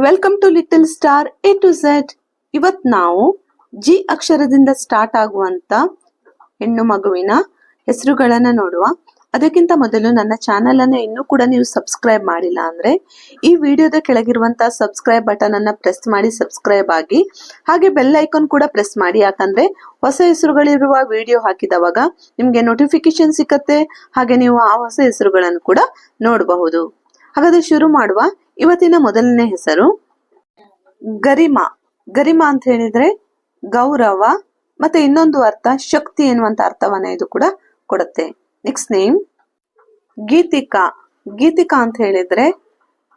Welcome to little star A to Z ಇವತ್ ನಾವು G ಅಕ್ಷರದಿಂದ ಸ್ಟಾರ್ಟ್ ಆಗುವಂತ ಹೆಣ್ಣು ಮಗುವಿನ ಹೆಸರುಗಳನ್ನ ನೋಡುವ. ಅದಕ್ಕಿಂತ ಮೊದಲು ನನ್ನ ಚಾನೆಲ್ ಅನ್ನ ಇನ್ನೂ ಕೂಡ ನೀವು ಸಬ್ಸ್ಕ್ರೈಬ್ ಮಾಡಿಲ್ಲ ಅಂದ್ರೆ ಈ ವಿಡಿಯೋದ ಕೆಳಗಿರುವಂತಹ ಸಬ್ಸ್ಕ್ರೈಬ್ ಬಟನ್ ಅನ್ನ ಪ್ರೆಸ್ ಮಾಡಿ ಸಬ್ಸ್ಕ್ರೈಬ್ ಆಗಿ. ಹಾಗೆ ಬೆಲ್ ಐಕಾನ್ ಕೂಡ ಪ್ರೆಸ್ ಮಾಡಿ. ಯಾಕಂದ್ರೆ ಹೊಸ ಹೆಸರುಗಳಿರುವ ವಿಡಿಯೋ ಹಾಕಿದವಾಗ ನಿಮ್ಗೆ ನೋಟಿಫಿಕೇಶನ್ ಸಿಕ್ಕತ್ತೆ. ಹಾಗೆ ನೀವು ಆ ಹೊಸ ಹೆಸರುಗಳನ್ನು ಕೂಡ ನೋಡಬಹುದು. ಹಾಗಾದ್ರೆ ಶುರು ಮಾಡುವ. ಇವತ್ತಿನ ಮೊದಲನೇ ಹೆಸರು ಗರಿಮಾ. ಗರಿಮಾ ಅಂತ ಹೇಳಿದ್ರೆ ಗೌರವ ಮತ್ತೆ ಇನ್ನೊಂದು ಅರ್ಥ ಶಕ್ತಿ ಎನ್ನುವಂತ ಅರ್ಥವನ್ನ ಇದು ಕೂಡ ಕೊಡುತ್ತೆ. Next name Geetika. ಗೀತಿಕಾ ಅಂತ ಹೇಳಿದ್ರೆ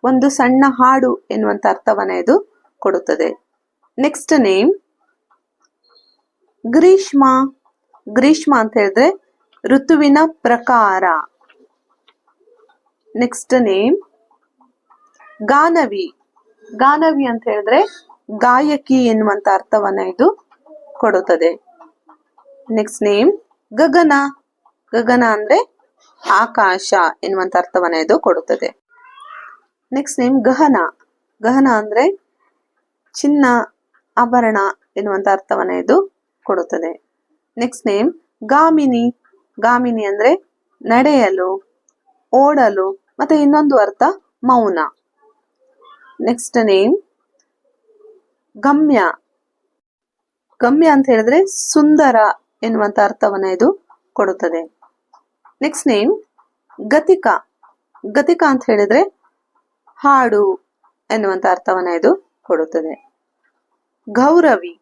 ಒಂದು ಸಣ್ಣ ಹಾಡು ಎನ್ನುವಂತ ಅರ್ಥವನ್ನ ಇದು ಕೊಡುತ್ತದೆ. Next name Greeshma. ಗ್ರೀಷ್ಮ ಅಂತ ಹೇಳಿದ್ರೆ ಋತುವಿನ ಪ್ರಕಾರ. Next name Ganavi. ಗಾನವಿ ಅಂತ ಹೇಳಿದ್ರೆ ಗಾಯಕಿ ಎನ್ನುವಂತ ಅರ್ಥವನ್ನ ಇದು ಕೊಡುತ್ತದೆ. ನೆಕ್ಸ್ಟ್ ನೇಮ್ ಗಗನ. ಗಗನ ಅಂದ್ರೆ ಆಕಾಶ ಎನ್ನುವಂತ ಅರ್ಥವನ್ನ ಇದು ಕೊಡುತ್ತದೆ. Next name ಗಹನ. ಗಹನ ಅಂದ್ರೆ ಚಿನ್ನ, ಆಭರಣ ಎನ್ನುವಂತ ಅರ್ಥವನ್ನ ಇದು ಕೊಡುತ್ತದೆ. Next name ಗಾಮಿನಿ. ಗಾಮಿನಿ ಅಂದ್ರೆ ನಡೆಯಲು, ಓಡಲು ಮತ್ತೆ ಇನ್ನೊಂದು ಅರ್ಥ ಮೌನ. ನೆಕ್ಸ್ಟ್ ನೇಮ್ ಗಮ್ಯ ಗಮ್ಯ ಅಂತ ಹೇಳಿದ್ರೆ ಸುಂದರ ಎನ್ನುವಂತ ಅರ್ಥವನ್ನ ಇದು ಕೊಡುತ್ತದೆ. ನೆಕ್ಸ್ಟ್ ನೇಮ್ ಗತಿಕ ಗತಿಕ ಅಂತ ಹೇಳಿದ್ರೆ ಹಾಡು ಎನ್ನುವಂತ ಅರ್ಥವನ್ನ ಇದು ಕೊಡುತ್ತದೆ. ಗೌರವಿ.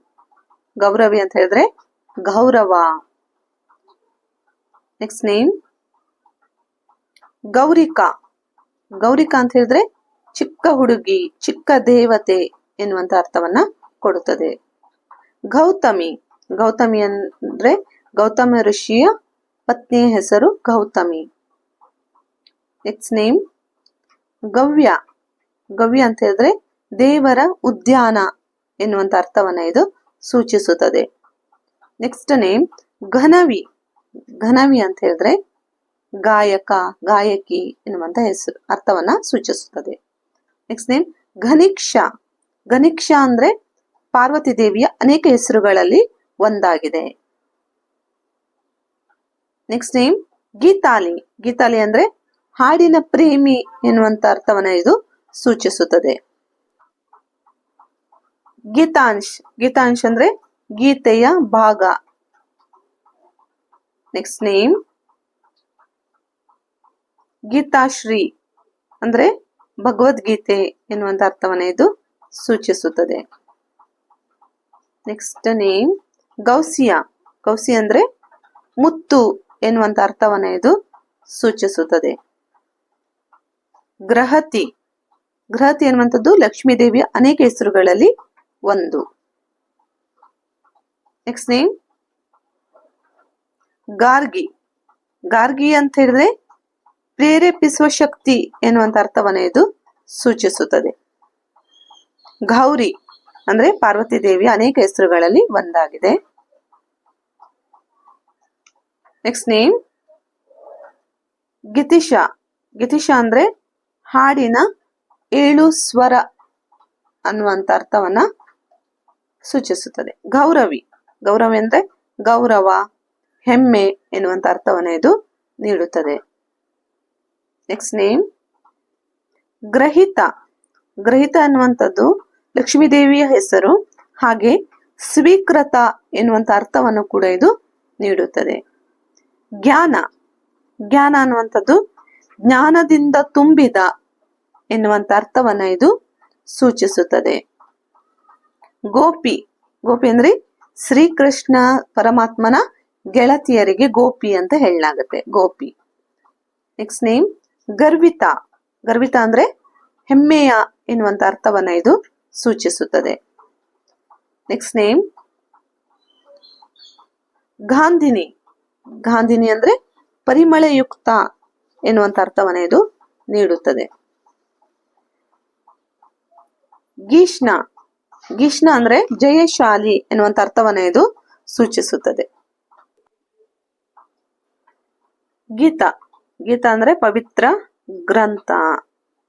ಗೌರವಿ ಅಂತ ಹೇಳಿದ್ರೆ ಗೌರವ. Next name ಗೌರಿಕಾ. ಗೌರಿಕಾ ಅಂತ ಹೇಳಿದ್ರೆ ಚಿಕ್ಕ ಹುಡುಗಿ, ಚಿಕ್ಕ ದೇವತೆ ಎನ್ನುವಂತ ಅರ್ಥವನ್ನ ಕೊಡುತ್ತದೆ. ಗೌತಮಿ ಗೌತಮಿ ಅಂದ್ರೆ ಗೌತಮ ಋಷಿಯ ಪತ್ನಿಯ ಹೆಸರು ಗೌತಮಿ. Next name Gavya. ಗವ್ಯ ಅಂತ ಹೇಳಿದ್ರೆ ದೇವರ ಉದ್ಯಾನ ಎನ್ನುವಂತ ಅರ್ಥವನ್ನ ಇದು ಸೂಚಿಸುತ್ತದೆ. Next name ಘನವಿ. ಘನವಿ ಅಂತ ಹೇಳಿದ್ರೆ ಗಾಯಕ, ಗಾಯಕಿ ಎನ್ನುವಂತ ಹೆಸರು, ಅರ್ಥವನ್ನ ಸೂಚಿಸುತ್ತದೆ. ನೆಕ್ಸ್ಟ್ ನೇಮ್ ಘನಿಕ್ಷ ಘನಿಕ್ಷ ಅಂದ್ರೆ ಪಾರ್ವತಿ ದೇವಿಯ ಅನೇಕ ಹೆಸರುಗಳಲ್ಲಿ ಒಂದಾಗಿದೆ. Next name ಗೀತಾಲಿ. ಗೀತಾಲಿ ಅಂದ್ರೆ ಹಾಡಿನ ಪ್ರೇಮಿ ಎನ್ನುವಂತ ಅರ್ಥವನ್ನ ಇದು ಸೂಚಿಸುತ್ತದೆ. ಗೀತಾಂಶ್. ಗೀತಾಂಶ್ ಅಂದ್ರೆ ಗೀತೆಯ ಭಾಗ. ನೆಕ್ಸ್ಟ್ ನೇಮ್ ಗೀತಾಶ್ರೀ ಅಂದ್ರೆ ಭಗವದ್ಗೀತೆ ಎನ್ನುವಂತ ಅರ್ಥವನ್ನ ಇದು ಸೂಚಿಸುತ್ತದೆ. Next name Ghousia. ಗೌಸಿ ಅಂದ್ರೆ ಮುತ್ತು ಎನ್ನುವಂತ ಅರ್ಥವನ್ನ ಇದು ಸೂಚಿಸುತ್ತದೆ. ಗ್ರಹತಿ. ಗ್ರಹತಿ ಎನ್ನುವಂಥದ್ದು ಲಕ್ಷ್ಮೀ ದೇವಿಯ ಅನೇಕ ಹೆಸರುಗಳಲ್ಲಿ ಒಂದು. ನೆಕ್ಸ್ಟ್ ನೇಮ್ ಗಾರ್ಗಿ. ಗಾರ್ಗಿ ಅಂತ ಹೇಳಿದ್ರೆ ಪ್ರೇರೇಪಿಸುವ ಶಕ್ತಿ ಎನ್ನುವಂತ ಅರ್ಥವನ್ನ ಇದು ಸೂಚಿಸುತ್ತದೆ. ಗೌರಿ ಅಂದ್ರೆ ಪಾರ್ವತಿ ದೇವಿ ಅನೇಕ ಹೆಸರುಗಳಲ್ಲಿ ಒಂದಾಗಿದೆ. Next name ಗಿತಿಶಾ. ಗಿತಿಶಾ ಅಂದ್ರೆ ಹಾಡಿನ ಏಳು ಸ್ವರ ಅನ್ನುವಂತ ಅರ್ಥವನ್ನ ಸೂಚಿಸುತ್ತದೆ. ಗೌರವಿ. ಗೌರವಿ ಅಂದ್ರೆ ಗೌರವ, ಹೆಮ್ಮೆ ಎನ್ನುವಂತ ಅರ್ಥವನ್ನ ಇದು ನೀಡುತ್ತದೆ. Next name ಗ್ರಹಿತ. ಗ್ರಹಿತ ಅನ್ನುವಂಥದ್ದು ಲಕ್ಷ್ಮೀದೇವಿಯ ಹೆಸರು, ಹಾಗೆ ಸ್ವೀಕೃತ ಎನ್ನುವಂಥ ಅರ್ಥವನ್ನು ಕೂಡ ಇದು ನೀಡುತ್ತದೆ. ಜ್ಞಾನ. ಜ್ಞಾನ ಅನ್ನುವಂಥದ್ದು ಜ್ಞಾನದಿಂದ ತುಂಬಿದ ಎನ್ನುವಂಥ ಅರ್ಥವನ್ನ ಇದು ಸೂಚಿಸುತ್ತದೆ. ಗೋಪಿ. ಗೋಪಿ ಅಂದ್ರೆ ಶ್ರೀಕೃಷ್ಣ ಪರಮಾತ್ಮನ ಗೆಳತಿಯರಿಗೆ ಗೋಪಿ ಅಂತ ಹೇಳಲಾಗುತ್ತೆ. ಗೋಪಿ. Next name Garvita. ಗರ್ವಿತ ಅಂದ್ರೆ ಹೆಮ್ಮೆಯ ಎನ್ನುವಂತ ಅರ್ಥವನ್ನ ಇದು ಸೂಚಿಸುತ್ತದೆ. Next name ಗಾಂಧಿನಿ. ಗಾಂಧಿನಿ ಅಂದ್ರೆ ಪರಿಮಳಯುಕ್ತ ಎನ್ನುವಂತ ಅರ್ಥವನ್ನ ಇದು ನೀಡುತ್ತದೆ. ಗೀಷ್ಣ. ಗೀಷ್ಣ ಅಂದ್ರೆ ಜಯಶಾಲಿ ಎನ್ನುವಂತ ಅರ್ಥವನ್ನ ಇದು ಸೂಚಿಸುತ್ತದೆ. ಗೀತಾ. ಗೀತಾ ಅಂದ್ರೆ ಪವಿತ್ರ ಗ್ರಂಥ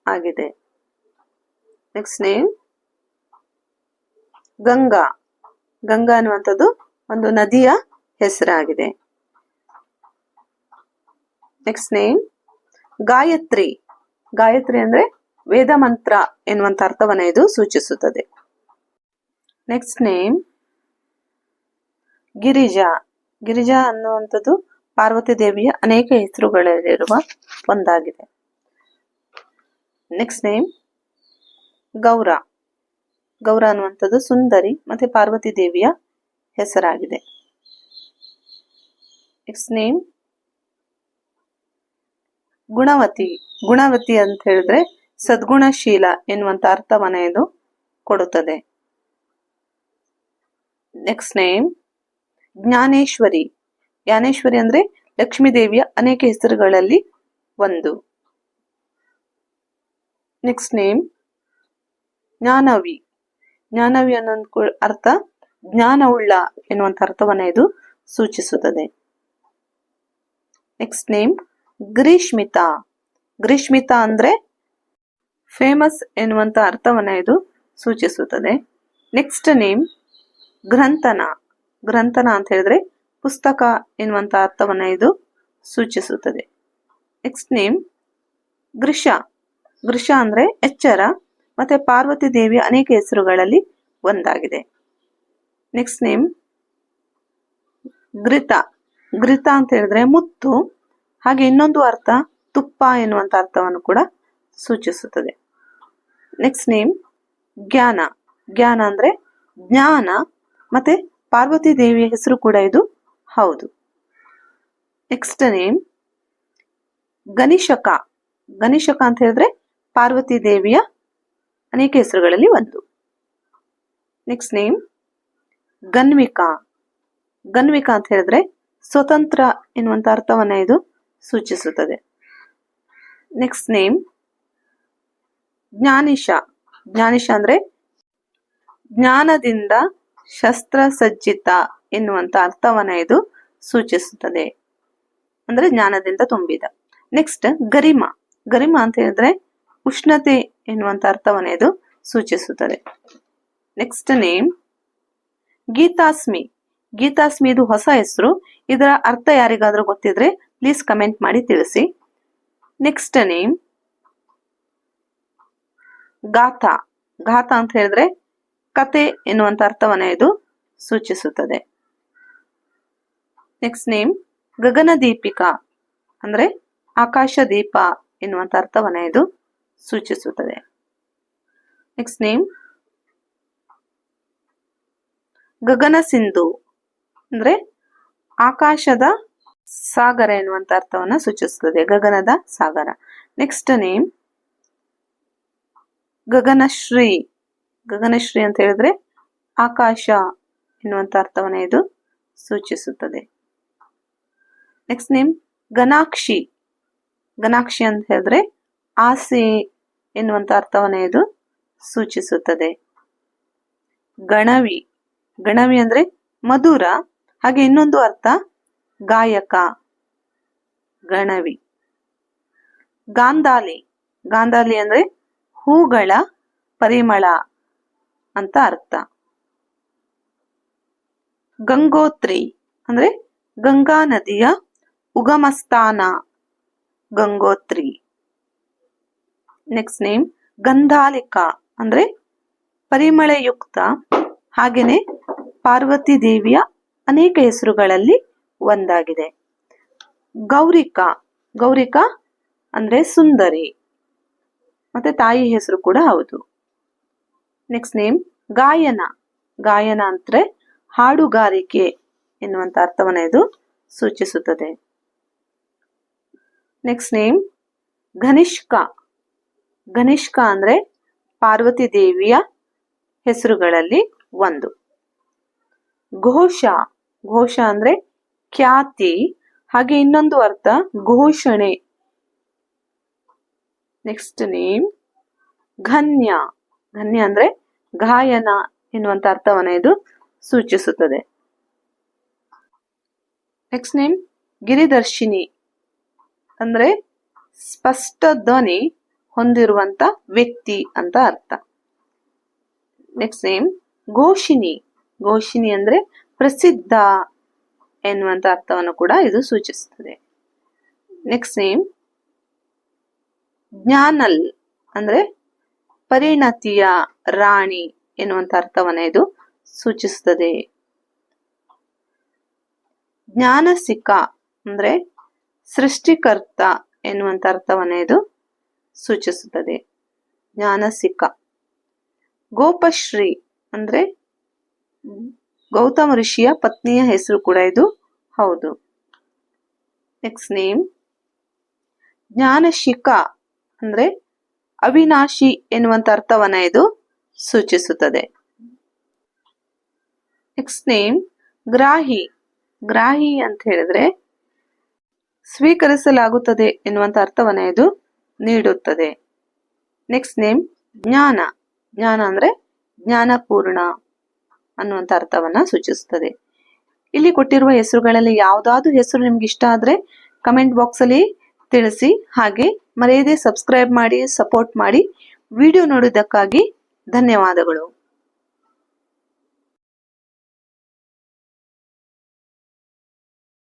ಆಗಿದೆ. Next name Ganga. ಗಂಗಾ ಅನ್ನುವಂಥದ್ದು ಒಂದು ನದಿಯ ಹೆಸರಾಗಿದೆ. Next name Gayatri. ಗಾಯತ್ರಿ ಅಂದ್ರೆ ವೇದ ಮಂತ್ರ ಎನ್ನುವಂತ ಅರ್ಥವನ್ನ ಇದು ಸೂಚಿಸುತ್ತದೆ. Next name Girija. ಗಿರಿಜಾ ಅನ್ನುವಂಥದ್ದು ಪಾರ್ವತಿ ದೇವಿಯ ಅನೇಕ ಹೆಸರುಗಳಲ್ಲಿರುವ ಒಂದಾಗಿದೆ. ನೆಕ್ಸ್ಟ್ ನೇಮ್ ಗೌರ. ಗೌರ ಅನ್ನುವಂಥದ್ದು ಸುಂದರಿ ಮತ್ತೆ ಪಾರ್ವತಿ ದೇವಿಯ ಹೆಸರಾಗಿದೆ. ನೆಕ್ಸ್ಟ್ ನೇಮ್ ಗುಣವತಿ. ಗುಣವತಿ ಅಂತ ಹೇಳಿದ್ರೆ ಸದ್ಗುಣಶೀಲ ಎನ್ನುವಂತ ಅರ್ಥವನ್ನ ಇದು ಕೊಡುತ್ತದೆ. Next name Jnaneshwari. ಜ್ಞಾನೇಶ್ವರಿ ಅಂದ್ರೆ ಲಕ್ಷ್ಮೀ ದೇವಿಯ ಅನೇಕ ಹೆಸರುಗಳಲ್ಲಿ ಒಂದು. Next name Jnanavi. ಜ್ಞಾನವಿ ಅನ್ನೋ ಅರ್ಥ ಜ್ಞಾನವುಳ್ಳ ಎನ್ನುವಂತ ಅರ್ಥವನ್ನ ಇದು ಸೂಚಿಸುತ್ತದೆ. Next name ಗ್ರೀಷ್ಮಿತಾ. ಗ್ರೀಷ್ಮಿತಾ ಅಂದ್ರೆ ಫೇಮಸ್ ಎನ್ನುವಂತ ಅರ್ಥವನ್ನ ಇದು ಸೂಚಿಸುತ್ತದೆ. Next name ಗ್ರಂಥನ. ಗ್ರಂಥನ ಅಂತ ಹೇಳಿದ್ರೆ ಪುಸ್ತಕ ಎನ್ನುವಂತ ಅರ್ಥವನ್ನ ಇದು ಸೂಚಿಸುತ್ತದೆ. ನೆಕ್ಸ್ಟ್ ನೇಮ್ ಗೃಷ ಗೃಷ ಅಂದ್ರೆ ಎಚ್ಚರ, ಮತ್ತೆ ಪಾರ್ವತಿ ದೇವಿಯ ಅನೇಕ ಹೆಸರುಗಳಲ್ಲಿ ಒಂದಾಗಿದೆ. ನೆಕ್ಸ್ಟ್ ನೇಮ್ ಘೃತ ಘೃತ ಅಂತ ಹೇಳಿದ್ರೆ ಮುತ್ತು, ಹಾಗೆ ಇನ್ನೊಂದು ಅರ್ಥ ತುಪ್ಪ ಎನ್ನುವಂತ ಅರ್ಥವನ್ನು ಕೂಡ ಸೂಚಿಸುತ್ತದೆ. ನೆಕ್ಸ್ಟ್ ನೇಮ್ ಜ್ಞಾನ. ಜ್ಞಾನ ಅಂದ್ರೆ ಜ್ಞಾನ, ಮತ್ತೆ ಪಾರ್ವತಿ ದೇವಿಯ ಹೆಸರು ಕೂಡ ಇದು ಹೌದು. ನೆಕ್ಸ್ಟ್ ನೇಮ್ ಗನಿಶಕ ಗನಿಶಕ ಅಂತ ಹೇಳಿದ್ರೆ ಪಾರ್ವತಿ ದೇವಿಯ ಅನೇಕ ಹೆಸರುಗಳಲ್ಲಿ ಒಂದು. Next name ಗನ್ವಿಕಾ. ಗನ್ವಿಕಾ ಅಂತ ಹೇಳಿದ್ರೆ ಸ್ವತಂತ್ರ ಎನ್ನುವಂತ ಅರ್ಥವನ್ನ ಇದು ಸೂಚಿಸುತ್ತದೆ. Next name ಜ್ಞಾನಿಶ. ಜ್ಞಾನಿಶ ಅಂದ್ರೆ ಜ್ಞಾನದಿಂದ ಶಸ್ತ್ರಸಜ್ಜಿತ ಎನ್ನುವಂತ ಅರ್ಥವನ್ನ ಇದು ಸೂಚಿಸುತ್ತದೆ. ಅಂದ್ರೆ ಜ್ಞಾನದಿಂದ ತುಂಬಿದ. ನೆಕ್ಸ್ಟ್ ಗರಿಮ. ಗರಿಮ ಅಂತ ಹೇಳಿದ್ರೆ ಉಷ್ಣತೆ ಎನ್ನುವಂತ ಅರ್ಥವನ್ನ ಇದು ಸೂಚಿಸುತ್ತದೆ. Next name ಗೀತಾಸ್ಮಿ. ಗೀತಾಸ್ಮಿ ಇದು ಹೊಸ ಹೆಸರು. ಇದರ ಅರ್ಥ ಯಾರಿಗಾದ್ರೂ ಗೊತ್ತಿದ್ರೆ ಪ್ಲೀಸ್ ಕಮೆಂಟ್ ಮಾಡಿ ತಿಳಿಸಿ. ನೆಕ್ಸ್ಟ್ ನೇಮ್ ಗಾಥಾ ಗಾಥಾ ಅಂತ ಹೇಳಿದ್ರೆ ಕತೆ ಎನ್ನುವಂತ ಅರ್ಥವನ್ನ ಇದು ಸೂಚಿಸುತ್ತದೆ. ನೆಕ್ಸ್ಟ್ ನೇಮ್ ಗಗನ ದೀಪಿಕಾ, ಅಂದ್ರೆ ಆಕಾಶ ದೀಪ ಎನ್ನುವಂತ ಅರ್ಥವನ್ನ ಇದು ಸೂಚಿಸುತ್ತದೆ. ನೆಕ್ಸ್ಟ್ ನೇಮ್ ಗಗನ ಸಿಂಧು, ಅಂದ್ರೆ ಆಕಾಶದ ಸಾಗರ ಎನ್ನುವಂತ ಅರ್ಥವನ್ನ ಸೂಚಿಸುತ್ತದೆ, ಗಗನದ ಸಾಗರ. ನೆಕ್ಸ್ಟ್ ನೇಮ್ ಗಗನಶ್ರೀ ಗಗನಶ್ರೀ ಅಂತ ಹೇಳಿದ್ರೆ ಆಕಾಶ ಎನ್ನುವಂತ ಅರ್ಥವನ್ನ ಇದು ಸೂಚಿಸುತ್ತದೆ. ನೆಕ್ಸ್ಟ್ ನೇಮ್ ಗಣಾಕ್ಷಿ ಗನಾಕ್ಷಿ ಅಂತ ಹೇಳಿದ್ರೆ ಆಸೆ ಎನ್ನುವಂತ ಅರ್ಥವನ್ನ ಇದು ಸೂಚಿಸುತ್ತದೆ. ಗಣವಿ. ಗಣವಿ ಅಂದ್ರೆ ಮಧುರ. ಹಾಗೆ ಇನ್ನೊಂದು ಅರ್ಥ ಗಾಯಕ. ಗಣವಿ. ಗಾಂಧಾಲಿ. ಗಾಂಧಾಲಿ ಅಂದ್ರೆ ಹೂಗಳ ಪರಿಮಳ ಅಂತ ಅರ್ಥ. ಗಂಗೋತ್ರಿ ಅಂದ್ರೆ ಗಂಗಾ ನದಿಯ ಉಗಮಸ್ಥಾನ, ಗಂಗೋತ್ರಿ. ನೆಕ್ಸ್ಟ್ ನೇಮ್ ಗಂಧಾಲಿಕ ಅಂದ್ರೆ ಪರಿಮಳಯುಕ್ತ. ಹಾಗೇನೆ ಪಾರ್ವತಿ ದೇವಿಯ ಅನೇಕ ಹೆಸರುಗಳಲ್ಲಿ ಒಂದಾಗಿದೆ. ಗೌರಿಕ ಗೌರಿಕ ಅಂದ್ರೆ ಸುಂದರಿ. ಮತ್ತೆ ತಾಯಿ ಹೆಸರು ಕೂಡ ಹೌದು. ನೆಕ್ಸ್ಟ್ ನೇಮ್ ಗಾಯನ. ಗಾಯನ ಅಂದ್ರೆ ಹಾಡುಗಾರಿಕೆ ಎನ್ನುವಂತ ಅರ್ಥವನ್ನ ಇದು ಸೂಚಿಸುತ್ತದೆ. ನೆಕ್ಸ್ಟ್ ನೇಮ್ ಘನಿಷ್ಕ ಘನಿಷ್ಕ ಅಂದ್ರೆ ಪಾರ್ವತಿ ದೇವಿಯ ಹೆಸರುಗಳಲ್ಲಿ ಒಂದು. ಘೋಷ ಘೋಷ ಅಂದ್ರೆ ಖ್ಯಾತಿ, ಹಾಗೆ ಇನ್ನೊಂದು ಅರ್ಥ ಘೋಷಣೆ. Next name ಘನ್ಯ. ಘನ್ಯ ಅಂದ್ರೆ ಗಾಯನ ಎನ್ನುವಂತ ಅರ್ಥವನ್ನು ಇದು ಸೂಚಿಸುತ್ತದೆ. Next name Giridarshini. ಅಂದ್ರೆ ಸ್ಪಷ್ಟ ಧ್ವನಿ ಹೊಂದಿರುವಂತ ವ್ಯಕ್ತಿ ಅಂತ ಅರ್ಥ. Next name ಘೋಷಿಣಿ. ಘೋಷಿಣಿ ಅಂದ್ರೆ ಪ್ರಸಿದ್ಧ ಎನ್ನುವಂತ ಅರ್ಥವನ್ನು ಕೂಡ ಇದು ಸೂಚಿಸುತ್ತದೆ. ನೆಕ್ಸ್ಟ್ ನೇಮ್ ಜ್ಞಾನಲ್ ಅಂದ್ರೆ ಪರಿಣತಿಯ ರಾಣಿ ಎನ್ನುವಂತ ಅರ್ಥವನ್ನ ಇದು ಸೂಚಿಸುತ್ತದೆ. ಜ್ಞಾನಸಿಕ ಅಂದ್ರೆ ಸೃಷ್ಟಿಕರ್ತ ಎನ್ನುವಂತ ಅರ್ಥವನ್ನೇ ಇದು ಸೂಚಿಸುತ್ತದೆ. ಜ್ಞಾನಸಿಕ. ಗೋಪಶ್ರೀ ಅಂದ್ರೆ ಗೌತಮ ಋಷಿಯ ಪತ್ನಿಯ ಹೆಸರು ಕೂಡ ಇದು. ಹೌದು. ನೆಕ್ಸ್ಟ್ ನೇಮ್ ಜ್ಞಾನಶಿಖ ಅಂದ್ರೆ ಅವಿನಾಶಿ ಎನ್ನುವಂತ ಅರ್ಥವನ್ನ ಇದು ಸೂಚಿಸುತ್ತದೆ. Next name ಗ್ರಾಹಿ. ಗ್ರಾಹಿ ಅಂತ ಹೇಳಿದ್ರೆ ಸ್ವೀಕರಿಸಲಾಗುತ್ತದೆ ಎನ್ನುವಂತ ಅರ್ಥವನ್ನ ಇದು ನೀಡುತ್ತದೆ. ನೆಕ್ಸ್ಟ್ ನೇಮ್ ಜ್ಞಾನ. ಜ್ಞಾನ ಅಂದ್ರೆ ಜ್ಞಾನಪೂರ್ಣ ಅನ್ನುವಂತ ಅರ್ಥವನ್ನ ಸೂಚಿಸುತ್ತದೆ. ಇಲ್ಲಿ ಕೊಟ್ಟಿರುವ ಹೆಸರುಗಳಲ್ಲಿ ಯಾವ್ದಾದ್ರು ಹೆಸರು ನಿಮ್ಗೆ ಇಷ್ಟ ಆದ್ರೆ ಕಮೆಂಟ್ ಬಾಕ್ಸ್ ಅಲ್ಲಿ ತಿಳಿಸಿ, ಹಾಗೆ ಮರೆಯದೆ ಸಬ್ಸ್ಕ್ರೈಬ್ ಮಾಡಿ ಸಪೋರ್ಟ್ ಮಾಡಿ. ವಿಡಿಯೋ ನೋಡಿದ್ದಕ್ಕಾಗಿ ಧನ್ಯವಾದಗಳು.